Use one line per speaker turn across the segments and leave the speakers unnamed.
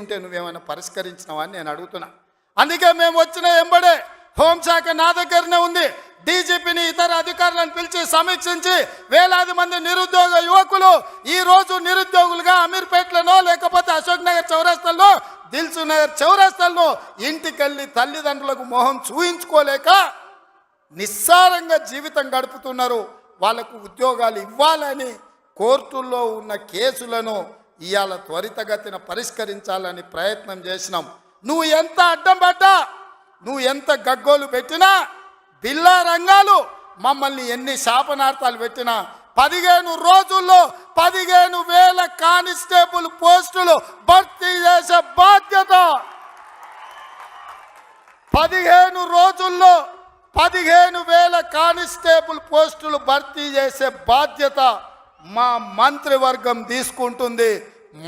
ఉంటే నువ్వేమైనా పరిష్కరించినావా అని నేను అడుగుతున్నా. అందుకే మేము వచ్చిన ఎంబడే హోంశాఖ నా దగ్గరనే ఉంది. డీజీపీని ఇతర అధికారులను పిలిచి సమీక్షించి వేలాది మంది నిరుద్యోగ యువకులు ఈ రోజు నిరుద్యోగులుగా అమీర్పేటలోనో లేకపోతే అశోక్ నగర్ చౌరస్తల్లో దిల్సు నగర్ చౌరస్తల్లో ఇంటికెళ్ళి తల్లిదండ్రులకు మొహం చూయించుకోలేక నిస్సారంగా జీవితం గడుపుతున్నారు. వాళ్ళకు ఉద్యోగాలు ఇవ్వాలని కోర్టుల్లో ఉన్న కేసులను ఇవాళ త్వరితగతిన పరిష్కరించాలని ప్రయత్నం చేసినాం. నువ్వు ఎంత అడ్డం పడ్డా నువ్వు ఎంత గగ్గోలు పెట్టినా బిల్లా రంగాలు మమ్మల్ని ఎన్ని శాపనార్థాలు పెట్టినా పదిహేను రోజుల్లో పదిహేను వేల కానిస్టేబుల్ పోస్టులు భర్తీ చేసే బాధ్యత. పదిహేను రోజుల్లో పదిహేను వేల కానిస్టేబుల్ పోస్టులు భర్తీ చేసే బాధ్యత. మా మంత్రివర్గం తీసుకుంటుంది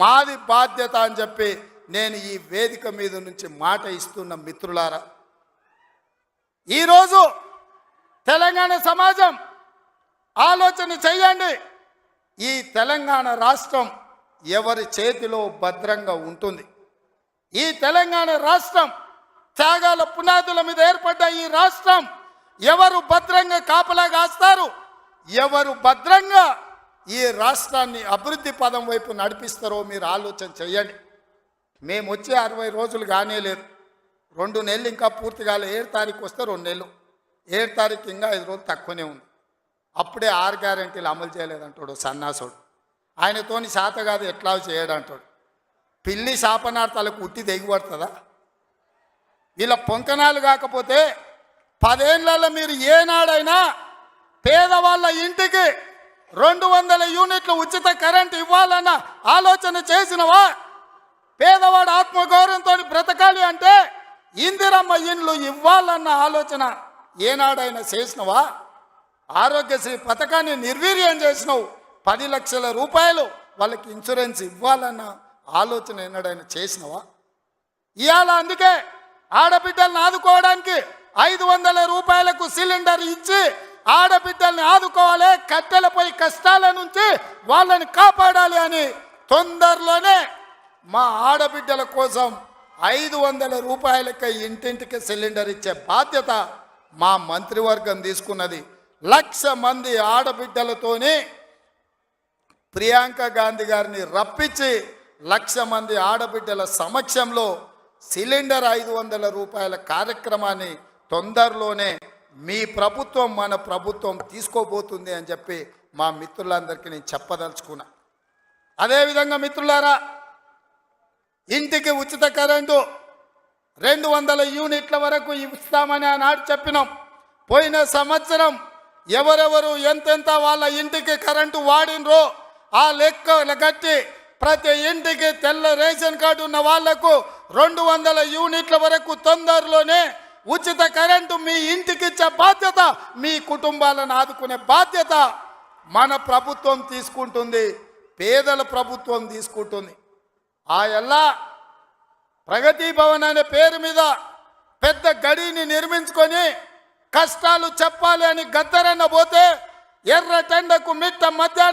మాది బాధ్యత అని చెప్పి నేను ఈ వేదిక మీద నుంచి మాట ఇస్తున్న మిత్రులారా. ఈరోజు తెలంగాణ సమాజం ఆలోచన చేయండి. ఈ తెలంగాణ రాష్ట్రం ఎవరి చేతిలో భద్రంగా ఉంటుంది? ఈ తెలంగాణ రాష్ట్రం త్యాగాల పునాదుల మీద ఏర్పడ్డ ఈ రాష్ట్రం ఎవరు భద్రంగా కాపలా కాస్తారు? ఎవరు భద్రంగా ఈ రాష్ట్రాన్ని అభివృద్ధి పదం వైపు నడిపిస్తారో మీరు ఆలోచన చేయండి. మేము వచ్చే అరవై రోజులు కానే లేదు. రెండు నెలలు ఇంకా పూర్తి ఏడు తారీఖు వస్తే రెండు నెలలు. ఏడు తారీఖు ఇంకా ఐదు రోజులు తక్కువనే ఉంది. అప్పుడే ఆరు గ్యారంటీలు అమలు చేయలేదంటాడు సన్నాసుడు. ఆయనతోని శాత కాదు ఎట్లా చేయడంటాడు. పిల్లి శాపనార్థాలకు ఉట్టి దిగుబడుతుందా వీళ్ళ పొంకనాలు కాకపోతే పదేళ్ళలో మీరు ఏనాడైనా పేదవాళ్ళ ఇంటికి రెండు వందల యూనిట్లు ఉచిత కరెంట్ ఇవ్వాలన్న ఆలోచన చేసినవా? పేదవాడు ఆత్మగౌరవంతో బ్రతకాలి అంటే ఇందిరమ్మ ఇండ్లు ఇవ్వాలన్న ఆలోచన ఏనాడైనా చేసినవా? ఆరోగ్యశ్రీ పథకాన్ని నిర్వీర్యం చేసినావు పది లక్షల రూపాయలు వాళ్ళకి ఇన్సూరెన్స్ ఇవ్వాలన్న ఆలోచన ఏనాడైనా చేసినవా? ఇవాళ అందుకే ఆడబిడ్డలను ఆదుకోవడానికి ఐదు వందల రూపాయలకు సిలిండర్ ఇచ్చి ఆడబిడ్డల్ని ఆదుకోవాలి కట్టెలపై కష్టాల నుంచి వాళ్ళని కాపాడాలి అని తొందరలోనే మా ఆడబిడ్డల కోసం ఐదు వందల రూపాయలకి ఇంటింటికి సిలిండర్ ఇచ్చే బాధ్యత మా మంత్రివర్గం తీసుకున్నది. లక్ష మంది ఆడబిడ్డలతోనే ప్రియాంక గాంధీ గారిని రప్పించి లక్ష మంది ఆడబిడ్డల సమక్షంలో సిలిండర్ ఐదు వందల రూపాయల కార్యక్రమాన్ని తొందరలోనే మీ ప్రభుత్వం మన ప్రభుత్వం తీసుకోబోతుంది అని చెప్పి మా మిత్రులందరికీ నేను చెప్పదలుచుకున్నా. అదేవిధంగా మిత్రులారా ఇంటికి ఉచిత కరెంటు రెండు వందల యూనిట్ల వరకు ఇస్తామని ఆనాడు చెప్పినాం. పోయిన సంవత్సరం ఎవరెవరు ఎంతెంత వాళ్ళ ఇంటికి కరెంటు వాడినరో ఆ లెక్క కట్టి ప్రతి ఇంటికి తెల్ల రేషన్ కార్డు ఉన్న వాళ్ళకు రెండు వందల యూనిట్ల వరకు తొందరలోనే ఉచిత కరెంటు మీ ఇంటికి ఇచ్చే బాధ్యత మీ కుటుంబాలను ఆదుకునే బాధ్యత మన ప్రభుత్వం తీసుకుంటుంది పేదల ప్రభుత్వం తీసుకుంటుంది. ఆ ఎలా ప్రగతి భవన్ అనే పేరు మీద పెద్ద గడిని నిర్మించుకొని కష్టాలు చెప్పాలి అని గద్దరన్న పోతే ఎర్ర టెండకు మిట్ట మధ్యాహ్నం